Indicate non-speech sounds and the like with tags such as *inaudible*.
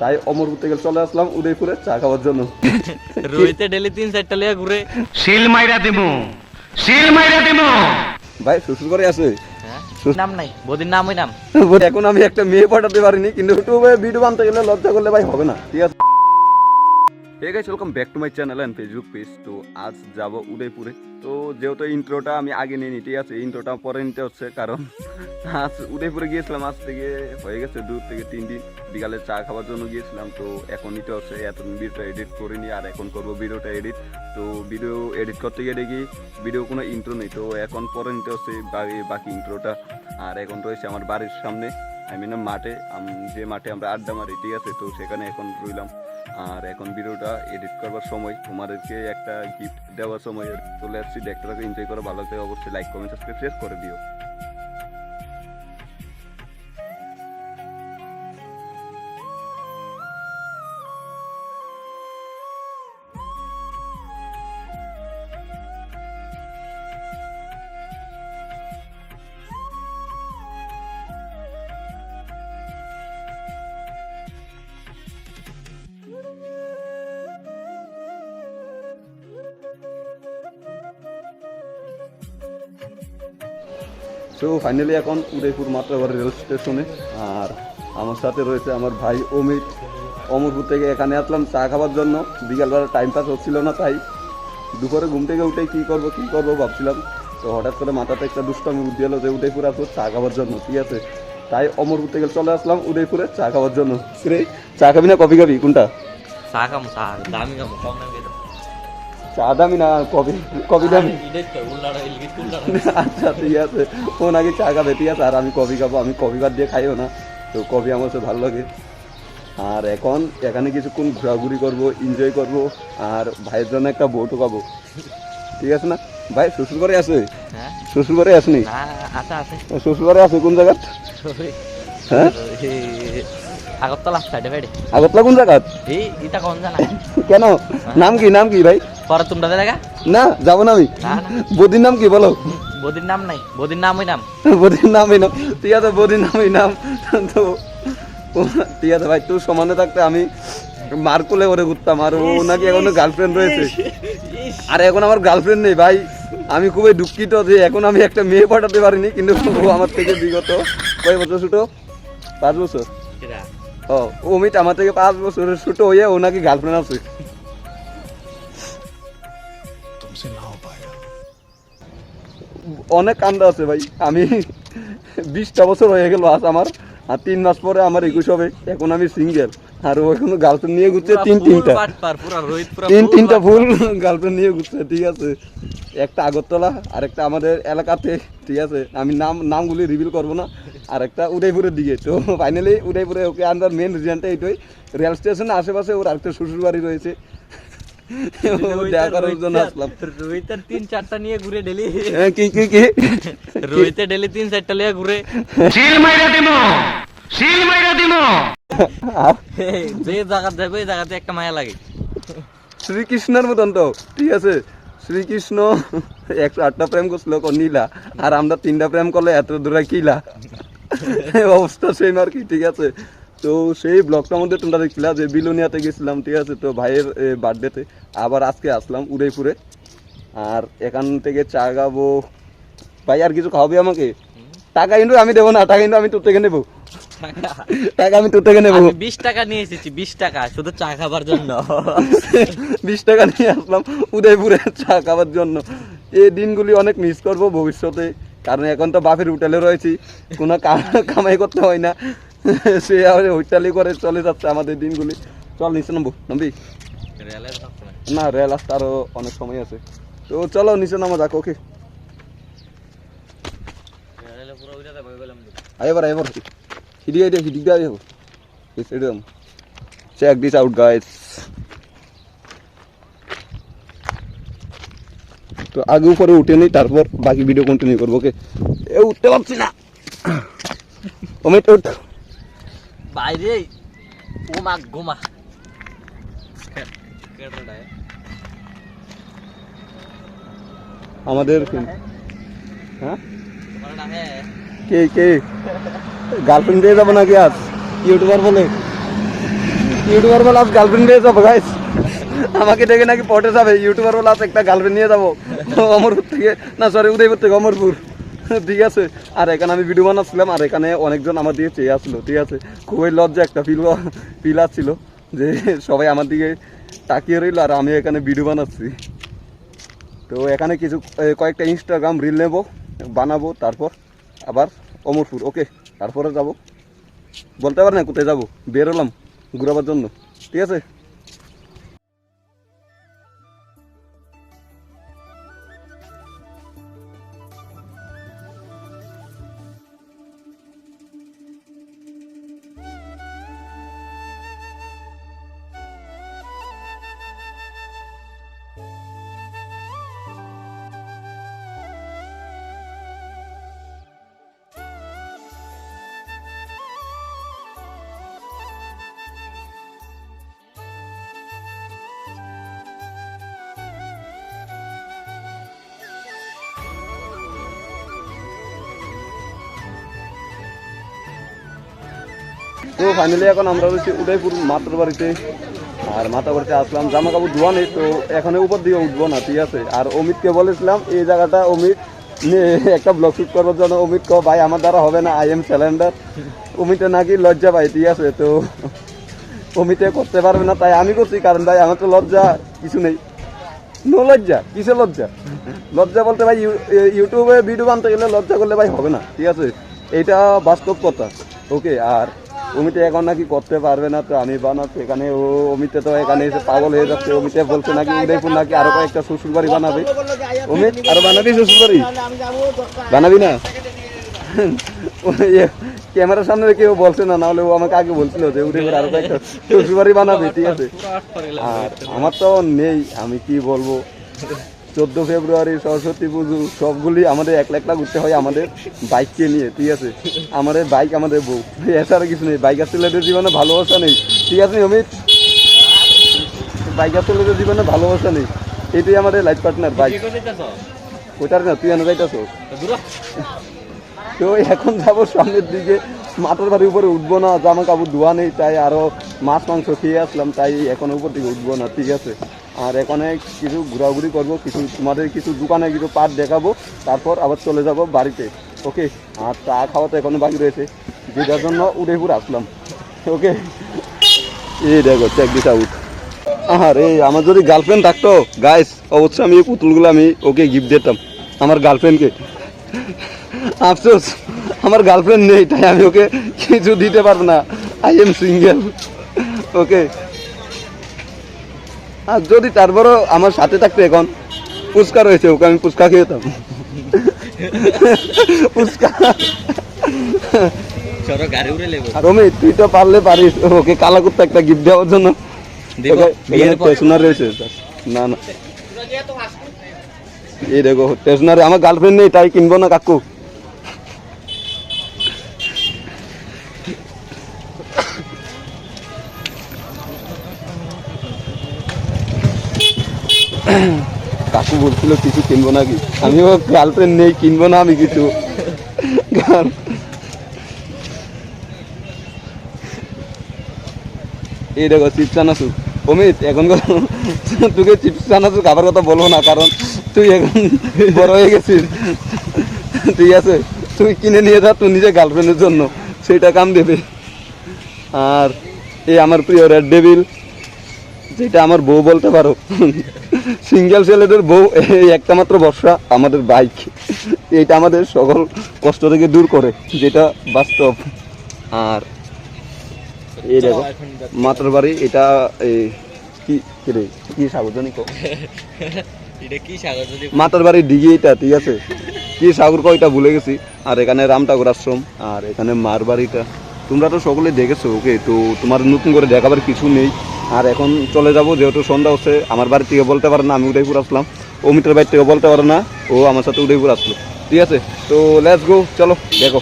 তাই অমরপুর থেকে চলে আসলাম উদয়পুরে চা খাওয়ার জন্য। রোহিতে ডেলি তিন চারটা লিয়া ঘুরে। শিল মাইরা দিমু। শিল মাইরা দিমু। ভাই শ্বশুর করে আছে? হ্যাঁ। নাম নাই বদির নাম ওই নাম। এখন আমি একটা মেয়ে পাঠাতে পারিনি কিন্তু ইউটিউবে ভিডিও বানতে গেলে লজ্জা করলে ভাই হবে না ঠিক আছে? Hey guys welcome back to my channel and Facebook page তো আজ যাব উদয়পুরে। তো যেহেতু ইন্ট্রোটা আমি আগে নিয়ে ঠিক আছে ইন্ট্রোটা পরে নিতে হচ্ছে, কারণ আজ উদয়পুরে গিয়েছিলাম, আজ থেকে হয়ে গেছে দূর থেকে তিন দিন। বিকালে চা খাওয়ার জন্য গিয়েছিলাম, তো এখন নিতে হচ্ছে এত ভিডিওটা এডিট করিনি, আর এখন করব ভিডিওটা এডিট তো ভিডিও এডিট করতে গিয়ে দেখি ভিডিও কোনো ইন্ট্রো নেই, তো এখন পরে নিতে হচ্ছে বাকি- ইন্ট্রোটা আর এখন রয়েছে আমার বাড়ির সামনে আই মিন মাঠে যে মাঠে আমরা আড্ডা মারি, ঠিক আছে? তো সেখানে এখন রইলাম। আর এখন ভিডিওটা এডিট করবার সময়, তোমাদেরকে একটা গিফট দেওয়ার সময় চলে আসছি। দেখতে থাকো এনজয় করো, ভালো লাগে অবশ্যই লাইক কমেন্ট সাবস্ক্রাইব শেয়ার করে দিও। সো ফাইনালি এখন উদয়পুর মাত্রাবার রেল স্টেশনে। আর আমার সাথে রয়েছে আমার ভাই অমিত। অমরপুর থেকে এখানে আসলাম চা খাওয়ার জন্য। বিকালবেলা টাইম পাস হচ্ছিল না, তাই দুপুরে ঘুম থেকে উঠে কী করব কী করব ভাবছিলাম। তো হঠাৎ করে মাথাতে একটা দুষ্টামি বুদ্ধি এলো যে উদয়পুর আসব চা খাওয়ার জন্য, ঠিক আছে? তাই অমরপুর থেকে চলে আসলাম উদয়পুরে চা খাওয়ার জন্য। রে চা খাবি না, কফি খাবি? কোনটা? চা খামো, চা, দামি খামো, কম দামি চা দামি না কফি কফি দামি? উল্লাড়া আচ্ছা ঠিক আছে। ও নাকি চা খাবে ঠিক আছে? আর আমি কফি খাব আমি কফি বাদ দিয়ে খাইও না। তো কফি আমার সাথে ভালো লাগে। আর এখন এখানে কিছুক্ষণ ঘোরাঘুরি করব এনজয় করব আর ভাইয়ের জন্য একটা বউটো পাবো ঠিক আছে না? ভাই শ্বশুর ঘরে আছে? হ্যাঁ। শ্বশুর বাড়ি আসনি? শ্বশুর বাড়ি আছে। কোন জায়গা হ্যাঁ? আগরতলা কোন জায়গা? কেন? নাম কি নাম কি ভাই? পরে তোমরা দেখা না যাব না আমি। না বদির নাম কি বলো? বদির নাম নাই বদির নাম ওই নাম। বদির নামই নাম। আছে বদির নামই নাম। তো ঠিক আছে ভাই তোর সমানে থাকতে আমি মার্কুলে করে ঘুরতাম আর ও নাকি এখনও গার্লফ্রেন্ড রয়েছে। আর এখন আমার গার্লফ্রেন্ড নেই ভাই। আমি খুবই দুঃখিত যে এখন আমি একটা মেয়ে পাঠাতে পারিনি কিন্তু ও আমার থেকে বিগত কয় বছর ছোট? পাঁচ বছর। ও অমিত আমার থেকে পাঁচ বছরের ছোট হয়ে ও নাকি গার্লফ্রেন্ড আছে। অনেক কাণ্ড আছে ভাই। আমি বিশটা বছর হয়ে গেল আজ আমার আর তিন মাস পরে আমার একুশ হবে। এখন আমি সিঙ্গেল আর ও এখনও গার্লফ্রেন্ড নিয়ে ঘুরছে তিন তিনটা। তিন তিনটা ফুল গার্লফ্রেন্ড নিয়ে ঘুরছে ঠিক আছে। একটা আগরতলা আর একটা আমাদের এলাকাতে ঠিক আছে। আমি নাম নামগুলি রিভিল করব না। আর একটা উদয়পুরের দিকে। তো ফাইনালি উদয়পুরে ওকে আনবার মেন রিজনটা এইটাই। রেল স্টেশনের আশেপাশে ওর আরেকটা শ্বশুর বাড়ি রয়েছে। দেখা করার জন্য আসলাম। রোহিতের তিন চারটা নিয়ে ঘুরে ডেলি হ্যাঁ, কি কি কি? রোহিতে ডেলি তিন চারটা লিয়া ঘুরে। শিল মাইরা দিমু শিল মাইরা দিমু। যে জায়গা যাবে ওই জায়গাতে একটা মায়া লাগে। শ্রীকৃষ্ণের মতন তো ঠিক আছে? শ্রীকৃষ্ণ একশো আটটা প্রেম করছিল ক নীলা। আর আমরা তিনটা প্রেম করলে এত দূরে কিলা? অবস্থা সেম আর কি ঠিক আছে? তো সেই ব্লগটার মধ্যে তোমরা দেখছিলা যে বিলোনিয়াতে গেছিলাম ঠিক আছে? তো ভাইয়ের বার্থডেতে আবার আজকে আসলাম উদয়পুরে। আর এখান থেকে চা খাব। ভাই আর কিছু খাওয়াবি আমাকে? টাকা কিন্তু আমি দেবো না টাকা কিন্তু আমি তোর থেকে নেব। টাকা আমি তোর থেকে নেব। বিশ টাকা নিয়ে এসেছি বিশ টাকা শুধু চা খাবার জন্য। *laughs* বিশ টাকা নিয়ে আসলাম উদয়পুরে চা খাওয়ার জন্য। এই দিনগুলি অনেক মিস করব ভবিষ্যতে কারণ এখন তো বাপের হোটেলে রয়েছি কোনো কামাই করতে হয় না। *laughs* সে আবার হোটেলে করে চলে যাচ্ছে আমাদের দিনগুলি। চল, নিচে নামবো। নামবি? না, রেল আসতে আরও অনেক সময় আছে। তো চলো, নিচে নামা যাক ওকে। আইবার আইবার হিডি আইডিয়া হিডি দিয়ে যাব stadium check this out guys তো আগে উপরে উঠে নি তারপর বাকি ভিডিও কন্টিনিউ করব ওকে এ, উঠতে পারছি না। *coughs* অমিত উঠ। বাইরে? ও মা গোমা আমাদের হ্যাঁ? কে কে? গার্লফ্রেন্ড দিয়ে যাব নাকি আজ? ইউটিউবার বলে। ইউটিউবার বলে আজ গার্লফ্রেন্ড নিয়ে যাব গাইস আমাকে ডেকে নাকি পটে যাবে। ইউটিউবার বলে আজ একটা গার্লফ্রেন্ড নিয়ে যাব। অমরপুর থেকে। না সরি উদয়পুর থেকে অমরপুর। *laughs* ঠিক আছে। আর এখানে আমি ভিডিও বানাচ্ছিলাম, আর এখানে অনেকজন আমার দিকে চেয়ে আসলো, ঠিক আছে। খুবই লজ্জা একটা ফিল ফিল আসছিল যে *laughs* সবাই আমার দিকে তাকিয়ে রইল, আর আমি এখানে ভিডিও বানাচ্ছি। তো এখানে কিছু কয়েকটা ইনস্টাগ্রাম রিল নেব, বানাবো, তারপর আবার অমরপুর ওকে তারপরে যাব। বলতে পারে না কোথায় যাব? বেরোলাম ঘুরাবার জন্য, ঠিক আছে? তো ফাইনালি এখন আমরা রয়েছি উদয়পুর মাত্র বাড়িতে আর মাথা বাড়িতে আসলাম। জামা কাপড় ধোয়া নেই, তো এখানে উপর দিয়ে উঠবো না, ঠিক আছে? আর অমিতকে বলেছিলাম, এই জায়গাটা অমিত একটা ব্লগ শুট করবার জন্য অমিত কো ভাই, আমার দ্বারা হবে না আই এম স্যালেন্ডার অমিতে নাকি লজ্জা পাই ঠিক আছে? তো অমিতে করতে পারবে না, তাই আমি করছি, কারণ ভাই, আমার তো লজ্জা, কিছু নেই। নো লজ্জা কিসে লজ্জা? লজ্জা বলতে ভাই, ইউ- ইউটিউবে ভিডিও বানতে গেলে লজ্জা করলে ভাই হবে না, ঠিক আছে? এইটা বাস্তব কথা ওকে আর অমিতে এখন নাকি করতে পারবে না তো আমি বানাচ্ছি এখানে ও অমিতে তো এখানে এসে পাগল হয়ে যাচ্ছে। অমিতে বলছে নাকি উদয়পুর নাকি আরও কয়েকটা শ্বশুর বাড়ি বানাবে। অমিত, আরও বানাবি শ্বশুর বাড়ি বানাবি না? ক্যামেরার সামনে কেউ বলছে না, নাহলে ও আমাকে আগে বলছিল যে উদয়পুর আরও কয়েকটা শ্বশুর বাড়ি বানাবে, ঠিক আছে? আর আমার তো নেই, আমি কি বলব? চোদ্দ ফেব্রুয়ারি সরস্বতী পুজো সবগুলি আমাদের এক লাখ লাখ ঘুরতে হয় আমাদের বাইককে নিয়ে ঠিক আছে? আমাদের বাইক আমাদের বউ। এছাড়া কিছু নেই। বাইকার ছেলেদের জীবনে ভালোবাসা নেই। ঠিক আছে অমিত? বাইকার ছেলেদের জীবনে ভালোবাসা নেই। এটাই আমাদের লাইফ পার্টনার বাইক। ওইটার না তুই এনে যাইতেছ? তো এখন যাব সামনের দিকে। মাথার বাড়ির উপরে উঠবো না জামা কাপড় ধোয়া নেই তাই আরও মাছ মাংস খেয়ে আসলাম তাই এখন উপর দিকে উঠবো না ঠিক আছে? আর এখানে কিছু ঘোরাঘুরি করব, কিছু তোমাদের কিছু দোকানে কিছু পাট দেখাবো, তারপর আবার চলে যাব বাড়িতে, ওকে? আর চা খাওয়া তো এখনও বাকি রয়েছে যেটার জন্য উদয়পুর আসলাম, ওকে? এই দেখো চেক দিস আউট আর এই আমার যদি গার্লফ্রেন্ড থাকতো গাইস অবশ্যই আমি এই পুতুলগুলো আমি ওকে গিফট দিতাম, আমার গার্লফ্রেন্ডকে আফসোস, আমার গার্লফ্রেন্ড নেই, তাই আমি ওকে কিছু দিতে পারব না আই এম সিঙ্গেল ওকে? আর যদি তারপরও আমার সাথে থাকতো এখন ফুচকা রয়েছে ওকে আমি ফুচকা খেয়েতাম ফুচকা। আর অমিত তুই তো পারলে পারিস ওকে কালা কুত্তা একটা গিফট দেওয়ার জন্য। এখানে রয়েছে না না। এই দেখো স্টেশনারি আমার গার্লফ্রেন্ড নেই তাই কিনবো না কাকু? কাকু বলছিল, কিছু কিনবো নাকি? আমিও গার্লফ্রেন্ড নেই, কিনবো না আমি কিছু। এই দেখো চিপস চানাচুর অমিত, এখন তোকে চিপস চানাচুর খাবার কথা বলব না, কারণ তুই এখন বড় হয়ে গেছিস। ঠিক আছে? তুই কিনে নিয়ে যা, তুই নিজে গার্লফ্রেন্ডের জন্য। সেইটা কাম দেবে। আর এই আমার প্রিয় রেড ডেভিল যেটা আমার বউ বলতে পারো। সিঙ্গেল ছেলেদের বউ এই একটা মাত্র বর্ষা আমাদের বাইক। এটা আমাদের সকল কষ্ট থেকে দূর করে যেটা বাস্তব। আর এই দেখো মাত্র বাড়ি এটা কি রে কি সাগর জানি কো এটা কি সাগর যদি মাতার বাড়ির ডিগি এটা ঠিক আছে? কি সাগর কো এটা ভুলে গেছি। আর এখানে রাম ঠাকুর আশ্রম আর এখানে মার বাড়িটা। তোমরা তো সকলে দেখেছ ওকে? তো তোমার নতুন করে দেখাবার কিছু নেই। আর এখন চলে যাব, যেহেতু সন্ধ্যা হচ্ছে, আমার বাড়ি থেকে বলতে পারে না, আমি উদয়পুর আসলাম। অমিতের বাড়ি থেকে বলতে পারে না, ও আমার সাথে উদয়পুর আসলো। ঠিক আছে? তো লেটস গো চলো, দেখো।